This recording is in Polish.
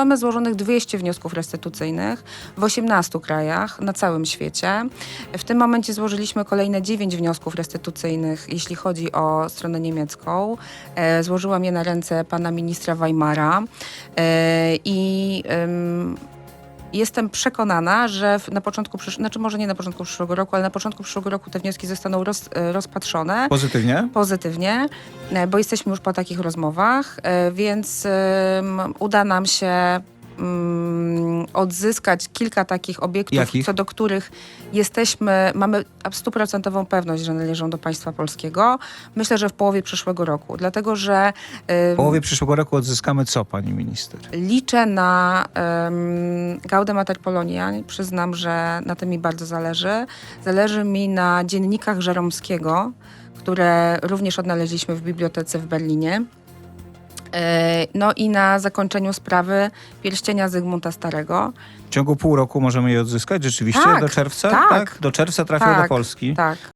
mamy złożonych 200 wniosków restytucyjnych w 18 krajach na całym świecie. W tym momencie złożyliśmy kolejne 9 wniosków restytucyjnych, jeśli chodzi o stronę niemiecką. E, Złożyłam je na ręce pana ministra Weimara E, i Jestem przekonana, że na początku, przysz- znaczy może nie na początku przyszłego roku, ale na początku przyszłego roku te wnioski zostaną roz, e, rozpatrzone Pozytywnie? pozytywnie, e, bo jesteśmy już po takich rozmowach, e, więc em, uda nam się mm, odzyskać kilka takich obiektów, Jakich? co do których jesteśmy, mamy stuprocentową pewność, że należą do państwa polskiego. Myślę, że w połowie przyszłego roku, dlatego że W połowie przyszłego roku odzyskamy co, pani minister? Liczę na um, Gaudę Mater Polonia. Przyznam, że na tym mi bardzo zależy. Zależy mi na dziennikach Żeromskiego, które również odnaleźliśmy w bibliotece w Berlinie. E, No i na zakończeniu sprawy pierścienia Zygmunta Starego. W ciągu pół roku możemy je odzyskać rzeczywiście? Tak, do czerwca? tak. Do czerwca trafią do Tak, Polski. Tak.